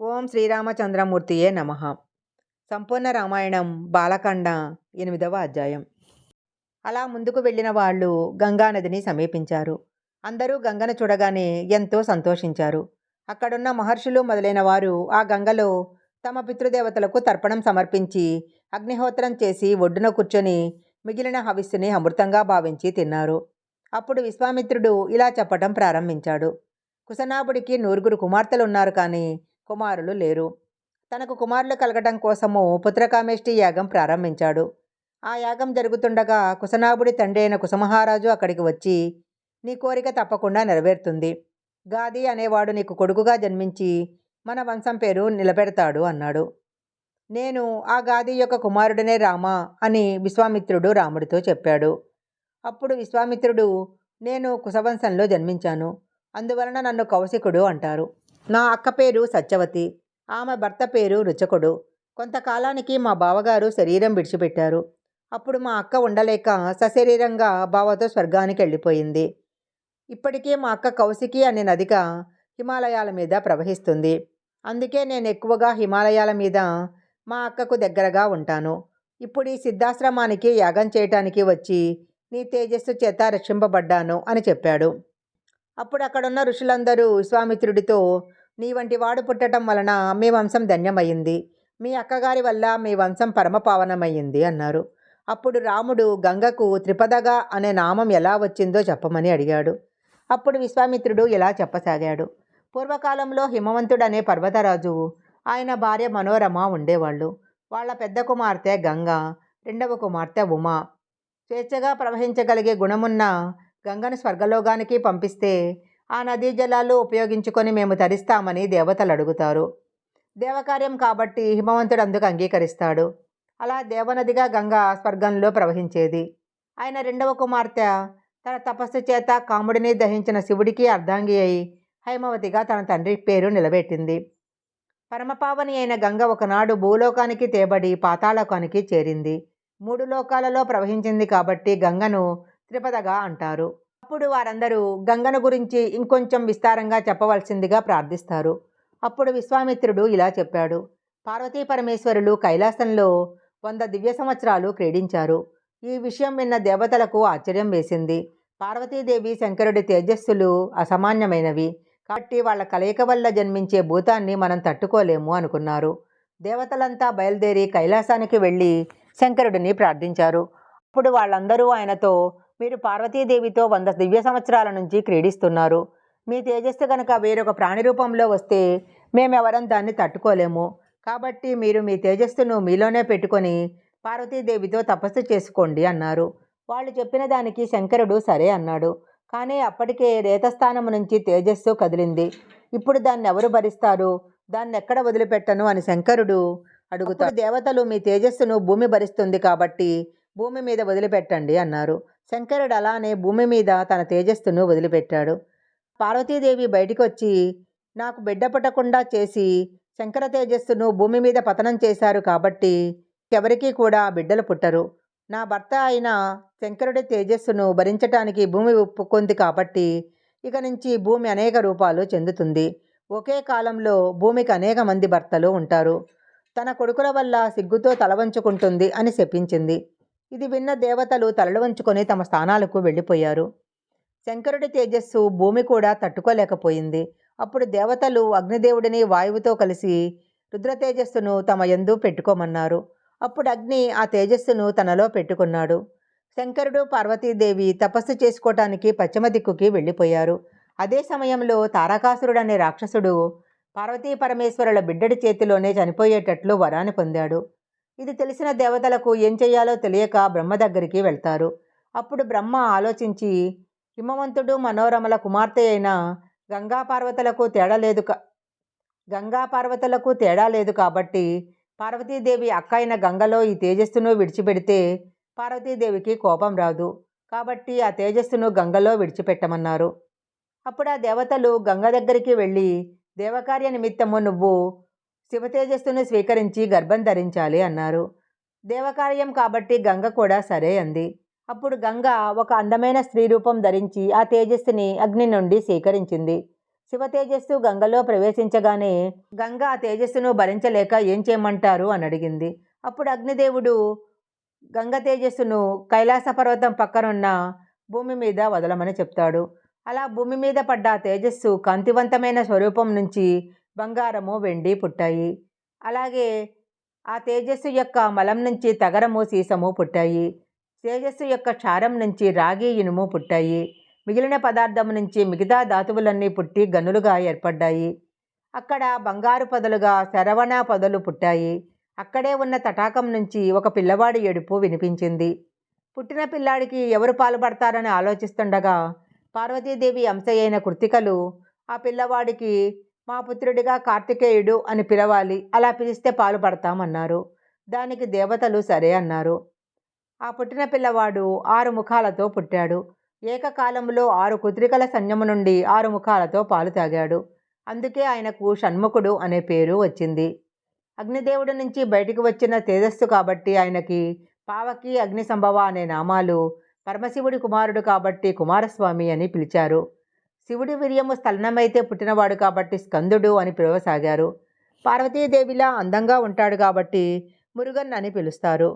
ఓం శ్రీరామచంద్రమూర్తియే నమ. సంపూర్ణ రామాయణం బాలకాండ ఎనిమిదవ అధ్యాయం. అలా ముందుకు వెళ్ళిన వాళ్ళు గంగానదిని సమీపించారు. అందరూ గంగను చూడగానే ఎంతో సంతోషించారు. అక్కడున్న మహర్షులు మొదలైన వారు ఆ గంగలో తమ పితృదేవతలకు తర్పణం సమర్పించి అగ్నిహోత్రం చేసి ఒడ్డున కూర్చొని మిగిలిన హవిస్సుని అమృతంగా భావించి తిన్నారు. అప్పుడు విశ్వామిత్రుడు ఇలా చెప్పటం ప్రారంభించాడు. కుశనాభుడికి నూరుగురు కుమార్తెలు ఉన్నారు కానీ కుమారులు లేరు. తనకు కుమారులు కలగటం కోసము పుత్రకామేష్టి యాగం ప్రారంభించాడు. ఆ యాగం జరుగుతుండగా కుశనాభుడి తండ్రి అయిన కుశమహారాజు అక్కడికి వచ్చి నీ కోరిక తప్పకుండా నెరవేరుతుంది. గాది అనేవాడు నీకు కొడుకుగా జన్మించి మన వంశం పేరు నిలబెడతాడు అన్నాడు. నేను ఆ గాది యొక్క కుమారుడనే రామ అని విశ్వామిత్రుడు రాముడితో చెప్పాడు. అప్పుడు విశ్వామిత్రుడు నేను కుశవంశంలో జన్మించాను. అందువలన నన్ను కౌశికుడు అంటారు. నా అక్క పేరు సత్యవతి ఆమె భర్త పేరు రుచకుడు. కొంతకాలానికి మా బావగారు శరీరం విడిచిపెట్టారు. అప్పుడు మా అక్క ఉండలేక సశరీరంగా బావతో స్వర్గానికి వెళ్ళిపోయింది. ఇప్పటికీ మా అక్క కౌశికి అనే నదిక హిమాలయాల మీద ప్రవహిస్తుంది. అందుకే నేను ఎక్కువగా హిమాలయాల మీద మా అక్కకు దగ్గరగా ఉంటాను. ఇప్పుడు ఈ సిద్ధాశ్రమానికి యాగం చేయటానికి వచ్చి నీ తేజస్సు చేత రక్షింపబడ్డాను అని చెప్పాడు. అప్పుడు అక్కడున్న ఋషులందరూ విశ్వామిత్రుడితో నీ వంటి వాడు పుట్టడం వలన మీ వంశం ధన్యమయ్యింది. మీ అక్కగారి వల్ల మీ వంశం పరమపావనమయ్యింది అన్నారు. అప్పుడు రాముడు గంగకు త్రిపదగా అనే నామం ఎలా వచ్చిందో చెప్పమని అడిగాడు. అప్పుడు విశ్వామిత్రుడు ఇలా చెప్పసాగాడు. పూర్వకాలంలో హిమవంతుడనే పర్వతరాజు. ఆయన భార్య మనోరమ ఉండేవాళ్ళు. వాళ్ళ పెద్ద కుమార్తె గంగ రెండవ కుమార్తె ఉమా. స్వేచ్ఛగా ప్రవహించగలిగే గుణమున్న గంగను స్వర్గలోకానికి పంపిస్తే ఆ నదీ జలాలు ఉపయోగించుకొని మేము తరిస్తామని దేవతలు అడుగుతారు. దేవకార్యం కాబట్టి హిమవంతుడు అందుకు అంగీకరిస్తాడు. అలా దేవనదిగా గంగ స్వర్గంలో ప్రవహించేది. ఆయన రెండవ కుమార్తె తన తపస్సు చేత కాముడిని దహించిన శివుడికి అర్ధాంగి అయి హైమవతిగా తన తండ్రి పేరు నిలబెట్టింది. పరమపావని అయిన గంగ ఒకనాడు భూలోకానికి తేబడి పాతాళకానికి చేరింది. మూడు లోకాలలో ప్రవహించింది కాబట్టి గంగను త్రిపదగా అంటారు. అప్పుడు వారందరూ గంగను గురించి ఇంకొంచెం విస్తారంగా చెప్పవలసిందిగా ప్రార్థిస్తారు. అప్పుడు విశ్వామిత్రుడు ఇలా చెప్పాడు. పార్వతీ పరమేశ్వరులు కైలాసంలో వంద దివ్య సంవత్సరాలు క్రీడించారు. ఈ విషయం విన్న దేవతలకు ఆశ్చర్యం వేసింది. పార్వతీదేవి శంకరుడి తేజస్సులు అసామాన్యమైనవి. కాబట్టి వాళ్ళ కలయిక వల్ల జన్మించే భూతాన్ని మనం తట్టుకోలేము అనుకున్నారు. దేవతలంతా బయలుదేరి కైలాసానికి వెళ్ళి శంకరుడిని ప్రార్థించారు. అప్పుడు వాళ్ళందరూ ఆయనతో మీరు పార్వతీదేవితో వంద దివ్య సంవత్సరాల నుంచి క్రీడిస్తున్నారు. మీ తేజస్సు కనుక వేరొక ప్రాణి రూపంలో వస్తే మేమెవరం దాన్ని తట్టుకోలేము. కాబట్టి మీరు మీ తేజస్సును మీలోనే పెట్టుకొని పార్వతీదేవితో తపస్సు చేసుకోండి అన్నారు. వాళ్ళు చెప్పిన దానికి శంకరుడు సరే అన్నాడు. కానీ అప్పటికే రేతస్థానం నుంచి తేజస్సు కదిలింది. ఇప్పుడు దాన్ని ఎవరు భరిస్తారు? దాన్ని ఎక్కడ వదిలిపెట్టను అని శంకరుడు అడుగుతాడు. దేవతలు మీ తేజస్సును భూమి భరిస్తుంది కాబట్టి భూమి మీద వదిలిపెట్టండి అన్నారు. శంకరుడు అలానే భూమి మీద తన తేజస్సును వదిలిపెట్టాడు. పార్వతీదేవి బయటికి వచ్చి నాకు బిడ్డ పుట్టకుండా చేసి శంకర తేజస్సును భూమి మీద పతనం చేశారు కాబట్టి ఎవరికీ కూడా బిడ్డలు పుట్టరు. నా భర్త అయిన శంకరుడి తేజస్సును భరించటానికి భూమి ఒప్పుకుంది కాబట్టి ఇక నుంచి భూమి అనేక రూపాలు చెందుతుంది. ఒకే కాలంలో భూమికి అనేక మంది భర్తలు ఉంటారు. తన కొడుకుల వల్ల సిగ్గుతో తలవంచుకుంటుంది అని శపించింది. ఇది విన్న దేవతలు తలలు వంచుకొని తమ స్థానాలకు వెళ్ళిపోయారు. శంకరుడి తేజస్సు భూమి కూడా తట్టుకోలేకపోయింది. అప్పుడు దేవతలు అగ్నిదేవుడిని వాయువుతో కలిసి రుద్రతేజస్సును తమ యందు పెట్టుకోమన్నారు. అప్పుడు అగ్ని ఆ తేజస్సును తనలో పెట్టుకున్నాడు. శంకరుడు పార్వతీదేవి తపస్సు చేసుకోవటానికి పశ్చిమ దిక్కుకి వెళ్ళిపోయారు. అదే సమయంలో తారకాసురుడు అనే రాక్షసుడు పార్వతీ పరమేశ్వరుల బిడ్డడి చేతిలోనే చనిపోయేటట్లు వరాన్ని పొందాడు. ఇది తెలిసిన దేవతలకు ఏం చేయాలో తెలియక బ్రహ్మ దగ్గరికి వెళ్తారు. అప్పుడు బ్రహ్మ ఆలోచించి హిమవంతుడు మనోరమల కుమార్తె అయిన గంగా పార్వతులకు తేడా లేదు కా గంగా పార్వతులకు తేడా లేదు కాబట్టి పార్వతీదేవి అక్క అయిన గంగలో ఈ తేజస్సును విడిచిపెడితే పార్వతీదేవికి కోపం రాదు. కాబట్టి ఆ తేజస్సును గంగలో విడిచిపెట్టమన్నారు. అప్పుడు ఆ దేవతలు గంగ దగ్గరికి వెళ్ళి దేవకార్య నిమిత్తము నువ్వు శివతేజస్సును స్వీకరించి గర్భం ధరించాలి అన్నారు. దేవకార్యం కాబట్టి గంగ కూడా సరే అంది. అప్పుడు గంగ ఒక అందమైన స్త్రీ రూపం ధరించి ఆ తేజస్సుని అగ్ని నుండి స్వీకరించింది శివ తేజస్సు గంగలో ప్రవేశించగానే గంగ ఆ తేజస్సును భరించలేక ఏం చేయమంటారు అని అడిగింది. అప్పుడు అగ్నిదేవుడు గంగ తేజస్సును కైలాస పర్వతం పక్కనున్న భూమి మీద వదలమని చెప్తాడు. అలా భూమి మీద పడ్డ తేజస్సు కాంతివంతమైన స్వరూపం నుంచి బంగారము వెండి పుట్టాయి. అలాగే ఆ తేజస్సు యొక్క మలం నుంచి తగరము సీసము పుట్టాయి. తేజస్సు యొక్క క్షారం నుంచి రాగి ఇనుము పుట్టాయి. మిగిలిన పదార్థం నుంచి మిగతా ధాతువులన్నీ పుట్టి గనులుగా ఏర్పడ్డాయి. అక్కడ బంగారు పొదలుగా శరవణ పొదలు పుట్టాయి. అక్కడే ఉన్న తటాకం నుంచి ఒక పిల్లవాడి ఏడుపు వినిపించింది. పుట్టిన పిల్లాడికి ఎవరు పాల్పడతారని ఆలోచిస్తుండగా పార్వతీదేవి అంశయైన కృతికలు ఆ పిల్లవాడికి మా పుత్రుడిగా కార్తికేయుడు అని పిలవాలి. అలా పిలిస్తే పాలు పడతామన్నారు. దానికి దేవతలు సరే అన్నారు. ఆ పుట్టిన పిల్లవాడు ఆరు ముఖాలతో పుట్టాడు. ఏకకాలంలో ఆరు కుత్రికల సంయమ నుండి ఆరు ముఖాలతో పాలు తాగాడు. అందుకే ఆయనకు షణ్ముఖుడు అనే పేరు వచ్చింది. అగ్నిదేవుడి నుంచి బయటికి వచ్చిన తేజస్సు కాబట్టి ఆయనకి పావకి అగ్ని సంభవ అనే నామాలు పరమశివుడి కుమారుడు కాబట్టి కుమారస్వామి అని పిలిచారు. శివుడి వీర్యము స్థలనమైతే పుట్టినవాడు కాబట్టి స్కందుడు అని పిలవసాగారు. పార్వతీదేవిలా అందంగా ఉంటాడు కాబట్టి మురుగన్ అని పిలుస్తారు.